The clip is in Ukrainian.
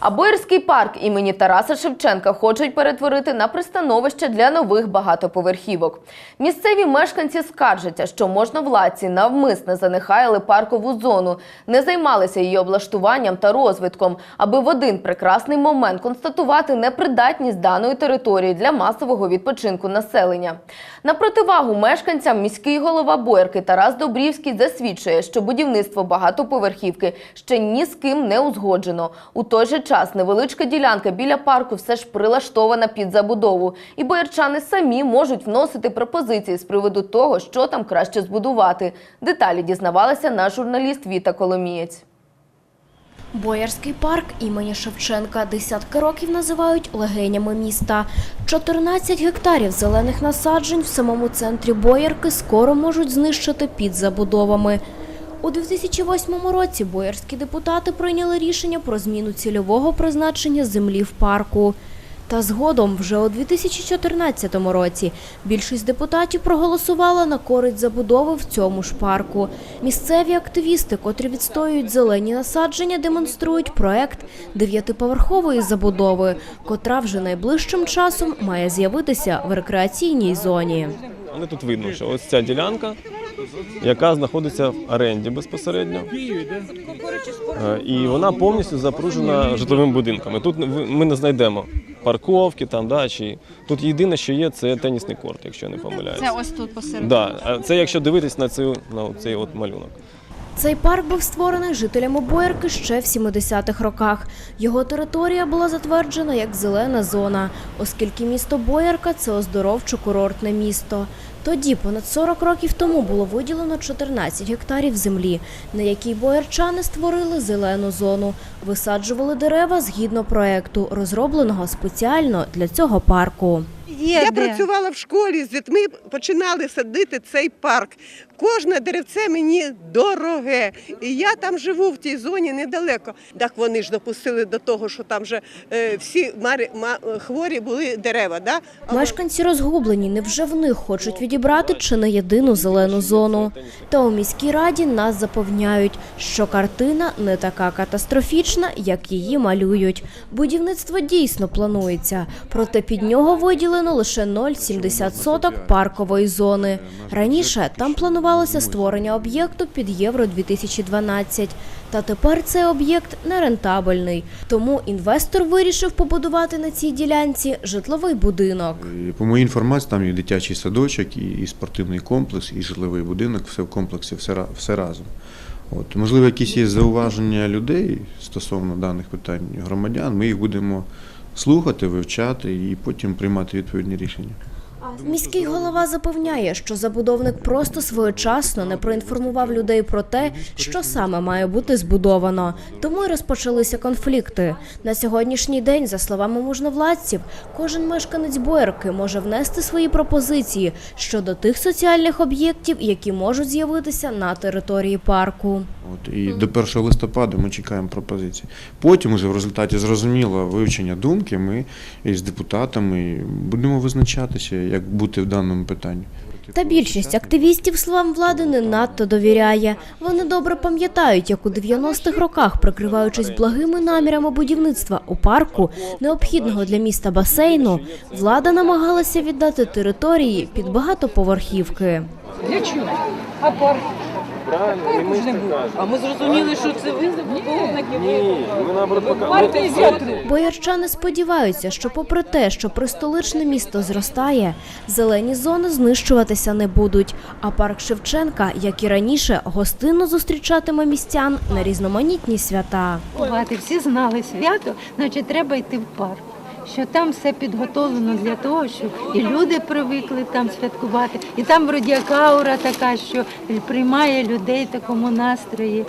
А Боярський парк імені Тараса Шевченка хочуть перетворити на пристановище для нових багатоповерхівок. Місцеві мешканці скаржаться, що можновладці навмисне занехаяли паркову зону, не займалися її облаштуванням та розвитком, аби в один прекрасний момент констатувати непридатність даної території для масового відпочинку населення. На противагу мешканцям міський голова Боярки Тарас Добрівський засвідчує, що будівництво багатоповерхівки ще ні з ким не узгоджено. У той же час невеличка ділянка біля парку все ж прилаштована під забудову, і боярчани самі можуть вносити пропозиції з приводу того, що там краще збудувати. Деталі дізнавалася наш журналіст Віта Коломієць. Боярський парк імені Шевченка десятки років називають легенями міста. 14 гектарів зелених насаджень в самому центрі Боярки скоро можуть знищити під забудовами. У 2008 році боярські депутати прийняли рішення про зміну цільового призначення землі в парку. Та згодом, вже у 2014 році, більшість депутатів проголосувала на користь забудови в цьому ж парку. Місцеві активісти, котрі відстоюють зелені насадження, демонструють проект дев'ятиповерхової забудови, котра вже найближчим часом має з'явитися в рекреаційній зоні. Але тут видно, що ось ця ділянка, яка знаходиться в оренді безпосередньо, Е, і вона повністю запружена житловими будинками. Тут ми не знайдемо парковки, там, да, чи... тут єдине, що є, це тенісний корт, якщо я не помиляюся. Це ось тут посередині. Да, це якщо дивитись на цю на цей от малюнок. Цей парк був створений жителями Боярки ще в 70-х роках. Його територія була затверджена як зелена зона, оскільки місто Боярка це оздоровчо-курортне місто. Тоді, понад 40 років тому, було виділено 14 гектарів землі, на якій боярчани створили зелену зону, висаджували дерева згідно проекту, розробленого спеціально для цього парку. Є Я де. працювала в школі з дітьми, починали садити цей парк. Кожне деревце мені дороге. І я там живу в тій зоні недалеко. Так вони ж допустили до того, що там вже е, всі ма, хворі були дерева. Да? Мешканці розгублені, невже в них хочуть відібрати чи не єдину зелену зону. Та у міській раді нас запевняють, що картина не така катастрофічна, як її малюють. Будівництво дійсно планується, проте під нього виділено лише 0,70 соток паркової зони. Раніше там планувалося створення об'єкту під Євро 2012. Та тепер цей об'єкт нерентабельний. Тому інвестор вирішив побудувати на цій ділянці житловий будинок. По моїй інформації, там і дитячий садочок, і, і спортивний комплекс, і житловий будинок, все в комплексі, все, все разом. От, можливо, якісь є зауваження людей стосовно даних питань громадян, ми їх будемо слухати, вивчати і потім приймати відповідні рішення. Міський голова запевняє, що забудовник просто своєчасно не проінформував людей про те, що саме має бути збудовано. Тому й розпочалися конфлікти. На сьогоднішній день, за словами можновладців, кожен мешканець Боярки може внести свої пропозиції щодо тих соціальних об'єктів, які можуть з'явитися на території парку. От, і до 1 листопада ми чекаємо пропозиції. Потім, уже в результаті зрозумілого вивчення думки, ми із депутатами будемо визначатися, як бути в даному питанні. Та більшість активістів словам влади не надто довіряє. Вони добре пам'ятають, як у 90-х роках, прикриваючись благими намірами будівництва у парку, необхідного для міста басейну, влада намагалася віддати території під багатоповерхівки. Для чого? А парк? Правильно, і ми ж так А ми зрозуміли, що це ви забудовники. Ні, ми наоборот Ви. Боярчани сподіваються, що попри те, що пристоличне місто зростає, зелені зони знищуватися не будуть. А парк Шевченка, як і раніше, гостинно зустрічатиме містян на різноманітні свята. Бувати всі знали свято, значить треба йти в парк. Що там все підготовлено для того, щоб і люди привикли там святкувати, і там вроді як аура така, що приймає людей в такому настрої.